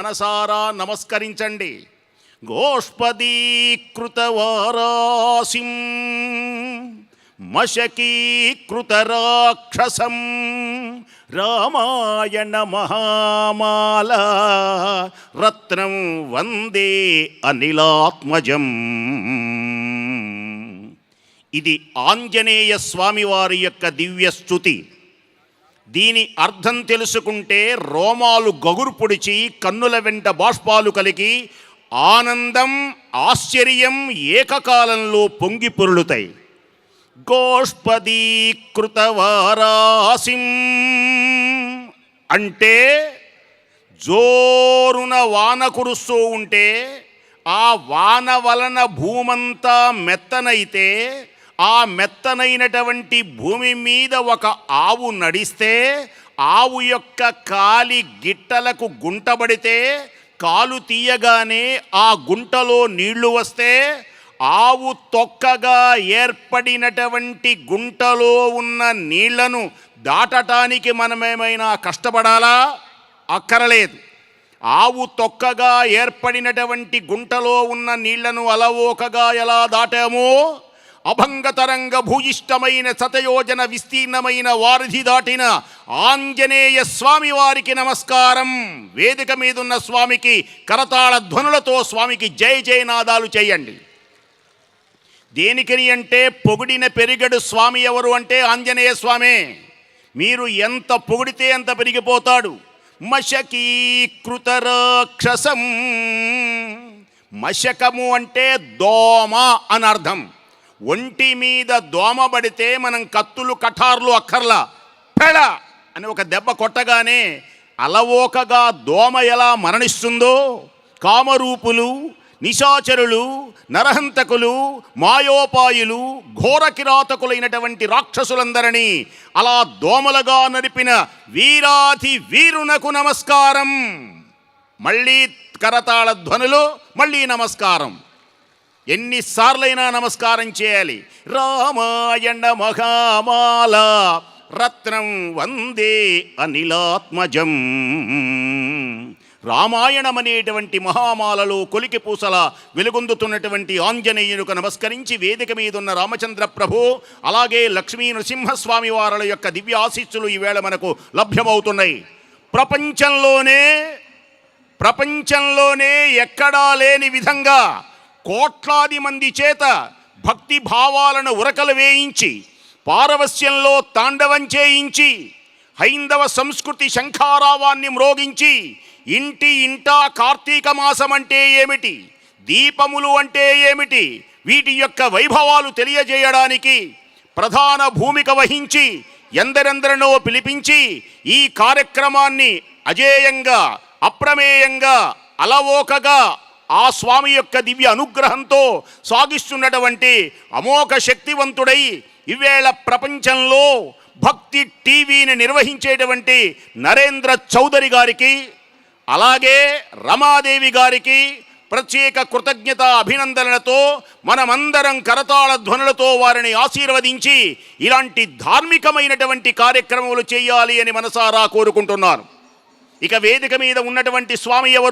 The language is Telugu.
మనసారా నమస్కరించండి. గోష్పదీకృతవారాసిం మశకీకృత రాక్షసం రామాయణ మహామాల రత్నం వందే అనిలాత్మజం. ఇది ఆంజనేయ స్వామివారి యొక్క దివ్య స్తుతి దీని అర్థం తెలుసుకుంటే రోమాలు గగురు పొడిచి కన్నుల వెంట బాష్పాలు కలిగి ఆనందం ఆశ్చర్యం ఏకకాలంలో పొంగి పొరులుతాయి. గోష్పదీకృతవారాసిం అంటే జోరున వాన కురుస్తూ ఉంటే ఆ వాన వలన భూమంతా మెత్తనైతే ఆ మెత్తనైనటువంటి భూమి మీద ఒక ఆవు నడిస్తే ఆవు యొక్క కాలి గిట్టలకు గుంటబడితే కాలు తీయగానే ఆ గుంటలో నీళ్ళు వస్తే ఆవు తొక్కగా ఏర్పడినటువంటి గుంటలో ఉన్న నీళ్ళను దాటటానికి మనమేమైనా కష్టపడాలా? అక్కరలేదు. ఆవు తొక్కగా ఏర్పడినటువంటి గుంటలో ఉన్న నీళ్ళను అలవోకగా ఎలా దాటామో? అభంగతరంగ భూయిష్టమైన సతయోజన విస్తీర్ణమైన వారిధి దాటిన ఆంజనేయ స్వామి వారికి నమస్కారం. వేదిక మీదున్న స్వామికి కరతాళ ధ్వనులతో స్వామికి జయ జయనాదాలు చేయండి. దేనికని అంటే పొగిడిన పెరిగడు స్వామి ఎవరు అంటే ఆంజనేయ స్వామే. మీరు ఎంత పొగిడితే అంత పెరిగిపోతాడు. మశకీకృత రాక్షసం మశకము అంటే దోమ అని ఒంటి మీద దోమబడితే మనం కత్తులు కఠార్లు అక్కర్లా. పెడ! అని ఒక దెబ్బ కొట్టగానే అలవోకగా దోమ ఎలా మరణిస్తుందో కామరూపులు నిశాచరులు నరహంతకులు మాయోపాయులు ఘోర కిరాతకులైనటువంటి రాక్షసులందరినీ అలా దోమలుగా నడిపిన వీరాధి వీరునకు నమస్కారం. మళ్ళీ కరతాళ ధ్వనులు మళ్ళీ నమస్కారం. ఎన్నిసార్లైనా నమస్కారం చేయాలి. రామాయణ మహామాల రత్నం వందే అనిలాత్మజం. రామాయణం అనేటువంటి మహామాలలో కొలికి పూసల వెలుగొందుతున్నటువంటి ఆంజనేయునికి నమస్కరించి వేదిక మీద ఉన్న రామచంద్ర ప్రభు అలాగే లక్ష్మీ నృసింహస్వామి వారుల యొక్క దివ్య ఆశీస్సులు ఈవేళ మనకు లభ్యమవుతున్నాయి. ప్రపంచంలోనే ప్రపంచంలోనే ఎక్కడా లేని విధంగా కోట్లాది మంది చేత భక్తి భావాలను ఉరకలు వేయించి పారవస్యంలో తాండవం చేయించి హైందవ సంస్కృతి శంఖారావాన్ని మ్రోగించి ఇంటి ఇంటా కార్తీక మాసం అంటే ఏమిటి? దీపములు అంటే ఏమిటి? వీటి యొక్క వైభవాలు తెలియజేయడానికి ప్రధాన భూమిక వహించి ఎందరెందరినో పిలిపించి ఈ కార్యక్రమాన్ని అజేయంగా అప్రమేయంగా అలవోకగా ఆ స్వామి యొక్క దివ్య అనుగ్రహంతో సాగిస్తున్నటువంటి అమోఘ శక్తివంతుడై ఇవేళ ప్రపంచంలో భక్తి టీవీని నిర్వహించేటువంటి నరేంద్ర చౌదరి గారికి అలాగే రమాదేవి గారికి ప్రత్యేక కృతజ్ఞత అభినందనలతో మనమందరం కరతాళ ధ్వనులతో వారిని ఆశీర్వదించి ఇలాంటి ధార్మికమైనటువంటి కార్యక్రమాలు చేయాలి అని మనసారా కోరుకుంటున్నాను. ఇక వేదిక మీద ఉన్నటువంటి స్వామి ఎవరు?